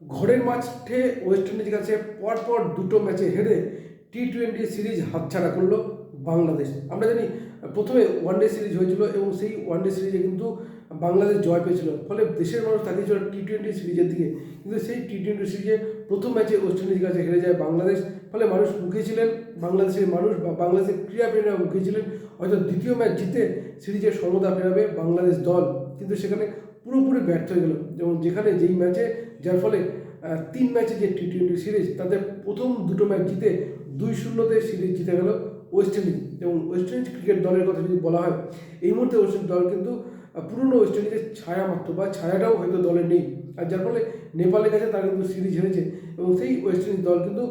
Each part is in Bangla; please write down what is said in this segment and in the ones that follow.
ঘরের মাঠে ওয়েস্ট ইন্ডিজের কাছে পরপর দুটো ম্যাচে হেরে টি টোয়েন্টি সিরিজ হাতছাড়া করল বাংলাদেশ। আমরা জানি, প্রথমে ওয়ানডে সিরিজ হয়েছিল এবং সেই ওয়ানডে সিরিজে কিন্তু বাংলাদেশ জয় পেয়েছিল। ফলে দেশের মানুষ তাকিয়েছিল টি টোয়েন্টি সিরিজের দিকে। কিন্তু সেই টি টোয়েন্টি সিরিজে প্রথম ম্যাচে ওয়েস্ট ইন্ডিজের কাছে হেরে যায় বাংলাদেশ। ফলে মানুষ মুখিয়েছিলেন বাংলাদেশের মানুষ বা বাংলাদেশের ক্রীড়াপ্রেমীরা মুখিয়েছিলেন হয়তো দ্বিতীয় ম্যাচ জিতে সিরিজের সমতা ফেরাবে বাংলাদেশ দল। কিন্তু সেখানে পুরোপুরি ব্যর্থ হয়ে গেল। যেমন যেখানে যেই ম্যাচে, যার ফলে তিন ম্যাচে যে টি টোয়েন্টি সিরিজ তাতে প্রথম দুটো ম্যাচ জিতে দুই শূন্যতে সিরিজ জিতে গেল ওয়েস্ট ইন্ডিজ এবং ওয়েস্ট ইন্ডিজ ক্রিকেট দলের কথা যদি বলা হয়, এই মুহূর্তে ওয়েস্ট ইন্ডিজ দল কিন্তু পুরনো ওয়েস্ট ইন্ডিজের ছায়া মাত্র, বা ছায়াটাও হয়তো দলে নেই। আর যার ফলে নেপালের কাছে তারা কিন্তু সিরিজ হেরেছে। এবং সেই ওয়েস্ট ইন্ডিজ দল কিন্তু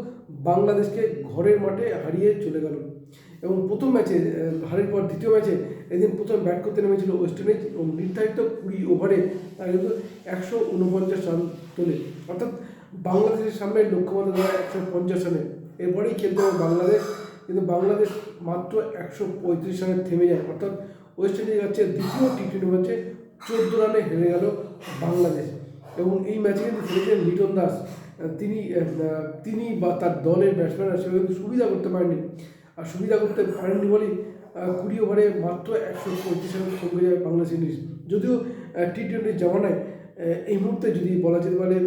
বাংলাদেশকে ঘরের মাঠে হারিয়ে চলে গেল। এবং প্রথম ম্যাচে হারের পর দ্বিতীয় ম্যাচে এদিন প্রথম ব্যাট করতে নেমেছিল ওয়েস্ট ইন্ডিজ এবং নির্ধারিত কুড়ি ওভারে তারা কিন্তু একশো উনপঞ্চাশ রান তোলে। অর্থাৎ বাংলাদেশের সামনে লক্ষ্যমাত্রা দেওয়া একশো পঞ্চাশ রানে। এরপরেই খেলতে হবে বাংলাদেশ, কিন্তু বাংলাদেশ মাত্র একশো পঁয়ত্রিশ রানে থেমে যায়। অর্থাৎ ওয়েস্ট ইন্ডিজ হচ্ছে দ্বিতীয় টি টোয়েন্টি ম্যাচে চোদ্দ রানে হেরে গেল বাংলাদেশ। এবং এই ম্যাচে কিন্তু খেলেছেন লিটন দাস। তিনি তিনি বা তার দলের ব্যাটসম্যানরা সেভাবে সুবিধা করতে পারেনি সুবিধা করতে পারেননি বলেই কুড়ি ওভারে মাত্র একশো পঁয়ত্রিশ রানে থমকে যায় বাংলাদেশ ইন্ডিজ। যদিও টি টোয়েন্টির জামানায় এই মুহূর্তে যদি বলা যেতে পারে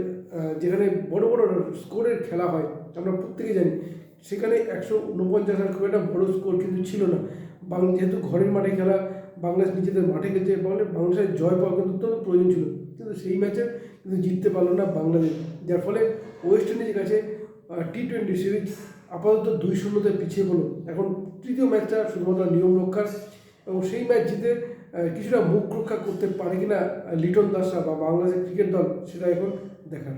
যেখানে বড় বড় স্কোরের খেলা হয়, আমরা প্রত্যেকে জানি, সেখানে একশো উনপঞ্চাশ রান খুব একটা বড় স্কোর কিন্তু ছিল না। বাংলা যেহেতু ঘরের মাঠে খেলা, বাংলাদেশ নিজেদের মাঠে খেলছে বাংলাদেশের জয় পাওয়া কিন্তু অত্যন্ত প্রয়োজন ছিল। কিন্তু সেই ম্যাচে কিন্তু জিততে পারল না বাংলাদেশ। যার ফলে ওয়েস্ট ইন্ডিজের কাছে টি টোয়েন্টি সিরিজ আপাতত দুই শূন্যতে পিছিয়ে পড়ল এখন তৃতীয় ম্যাচটা শুধুমাত্র নিয়ম রক্ষার। এবং সেই ম্যাচ জিতে কিছুটা মুখ রক্ষা করতে পারে কিনা লিটন দাসা বা বাংলাদেশের ক্রিকেট দল, সেটা এখন দেখার।